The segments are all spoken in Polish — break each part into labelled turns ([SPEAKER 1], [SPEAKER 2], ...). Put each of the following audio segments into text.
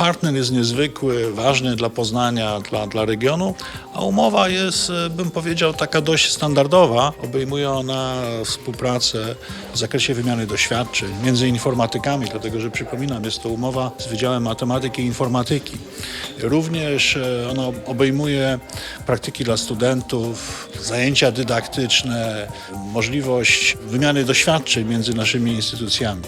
[SPEAKER 1] partner jest niezwykły, ważny dla Poznania, dla, dla regionu, a umowa jest, e, bym powiedział, taka dość standardowa. Obejmuje ona współpracę w zakresie wymiany doświadczeń między informatykami, dlatego że przypominam, jest to umowa z Wydziałem Matematyki i Informatyki. Również e, ona obejmuje praktyki dla studentów, zajęcia dydaktyczne, możliwość wymiany doświadczeń między naszymi instytucjami.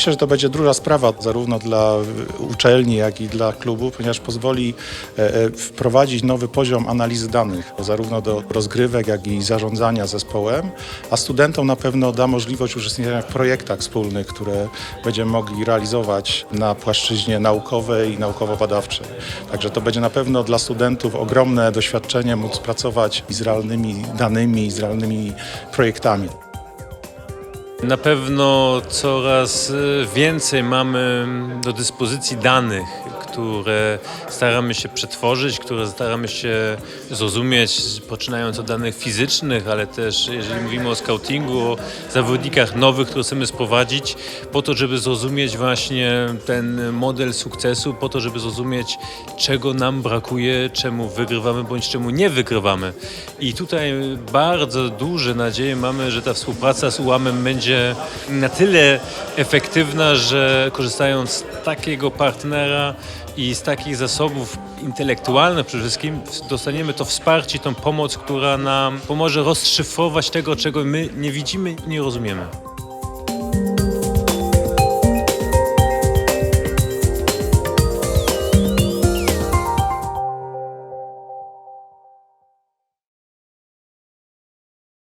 [SPEAKER 2] Myślę, że to będzie duża sprawa zarówno dla uczelni, jak i dla klubu, ponieważ pozwoli e, e, wprowadzić nowy poziom analizy danych, zarówno do rozgrywek, jak i zarządzania zespołem, a studentom na pewno da możliwość uczestniczenia w projektach wspólnych, które będziemy mogli realizować na płaszczyźnie naukowej i naukowo-badawczej. Także to będzie na pewno dla studentów ogromne doświadczenie móc pracować z realnymi danymi, z realnymi projektami.
[SPEAKER 3] Na pewno coraz y, więcej mamy do dyspozycji danych, które staramy się przetworzyć, które staramy się zrozumieć, poczynając od danych fizycznych, ale też jeżeli mówimy o scoutingu, o zawodnikach nowych, które chcemy sprowadzić, po to, żeby zrozumieć właśnie ten model sukcesu, po to, żeby zrozumieć, czego nam brakuje, czemu wygrywamy bądź czemu nie wygrywamy. I tutaj bardzo duże nadzieje mamy, że ta współpraca z UAM-em będzie na tyle efektywna, że korzystając z takiego partnera i z takich zasobów intelektualnych przede wszystkim dostaniemy to wsparcie, tą pomoc, która nam pomoże rozszyfrować tego, czego my nie widzimy i nie rozumiemy.